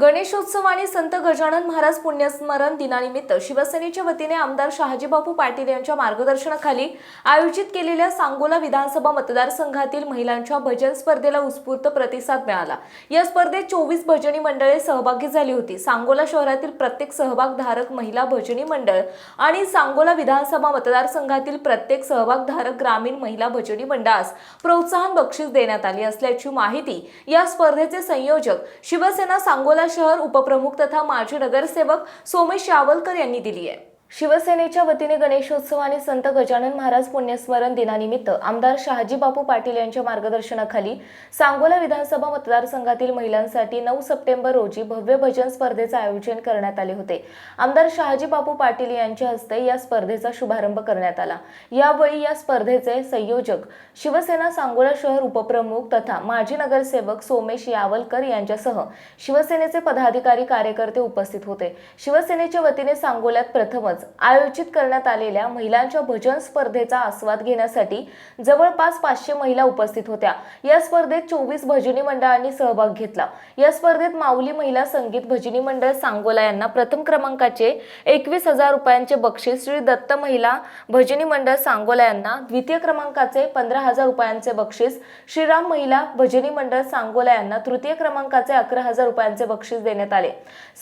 गणेशोत्सव आणि संत गजानन महाराज पुण्यस्मरण दिनानिमित्त शिवसेनेच्या वतीने आमदार शहाजीबापू पाटील यांच्या मार्गदर्शनाखाली आयोजित केलेल्या सांगोला विधानसभा मतदारसंघातील महिलांच्या भजन स्पर्धेला उत्स्फूर्त प्रतिसाद मिळाला. या स्पर्धेत चोवीस भजनी मंडळे सहभागी झाली होती. सांगोला शहरातील प्रत्येक सहभागधारक महिला भजनी मंडळ आणि सांगोला विधानसभा मतदारसंघातील प्रत्येक सहभागधारक ग्रामीण महिला भजनी मंडळास प्रोत्साहन बक्षीस देण्यात आली असल्याची माहिती या स्पर्धेचे संयोजक शिवसेना सांगोला शहर उपप्रमुख तथा माजी नगरसेवक सोमेश यावलकर यांनी दिली आहे. शिवसेनेच्या वतीने गणेशोत्सव आणि संत गजानन महाराज पुण्यस्मरण दिनानिमित्त आमदार शहाजी बापू पाटील यांच्या मार्गदर्शनाखाली सांगोला विधानसभा मतदारसंघातील महिलांसाठी नऊ सप्टेंबर रोजी भव्य भजन स्पर्धेचे आयोजन करण्यात आले होते. आमदार शहाजी बापू पाटील यांच्या हस्ते या स्पर्धेचा शुभारंभ करण्यात आला. यावेळी या स्पर्धेचे संयोजक शिवसेना सांगोला शहर उपप्रमुख तथा माजी नगरसेवक सोमेश यावलकर यांच्यासह शिवसेनेचे पदाधिकारी कार्यकर्ते उपस्थित होते. शिवसेनेच्या वतीने सांगोल्यात प्रथमच आयोजित करण्यात आलेल्या महिलांच्या भजन स्पर्धेचा आस्वाद घेण्यासाठी जवळपास पाचशे महिला उपस्थित होत्या. या स्पर्धेत चोवीस भजनी मंडळांनी सहभाग घेतला. या स्पर्धेत माऊली महिला संगीत भजनी मंडळ सांगोला यांना प्रथम क्रमांकाचे एकवीस हजार रुपयांचे बक्षीस श्री दत्त महिला भजनी मंडळ सांगोला यांना द्वितीय क्रमांकाचे पंधरा हजार रुपयांचे बक्षीस श्रीराम महिला भजनी मंडळ सांगोला यांना तृतीय क्रमांकाचे अकरा हजार रुपयांचे बक्षीस देण्यात आले.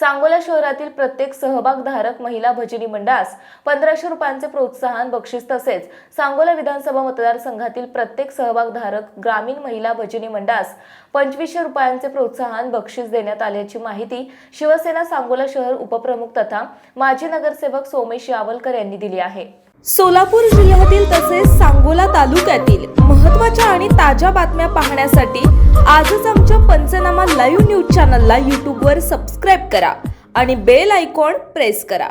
सांगोला शहरातील प्रत्येक सहभागधारक महिला भजनी मंडळ डास पंधराशे रुपयांचे प्रोत्साहन बक्षीस तसेच सांगोला विधानसभा मतदारसंघातील प्रत्येक सहभागधारक ग्रामीण महिला भजनी मंडास पंचवीसशे रुपयांचे प्रोत्साहन बक्षीस देण्यात आल्याची माहिती शिवसेना सांगोला शहर उपप्रमुख तथा माजी नगरसेवक सोमेश यावलकर यांनी दिली आहे. सोलापूर जिल्ह्यातील तसेच सांगोला तालुक्यातील महत्त्वाच्या आणि ताज्या बातम्या पाहण्यासाठी आजच आमच्या पंचनामा लाईव्ह न्यूज चॅनलला यूट्यूबवर सबस्क्राईब करा आणि बेल आयकॉन प्रेस करा.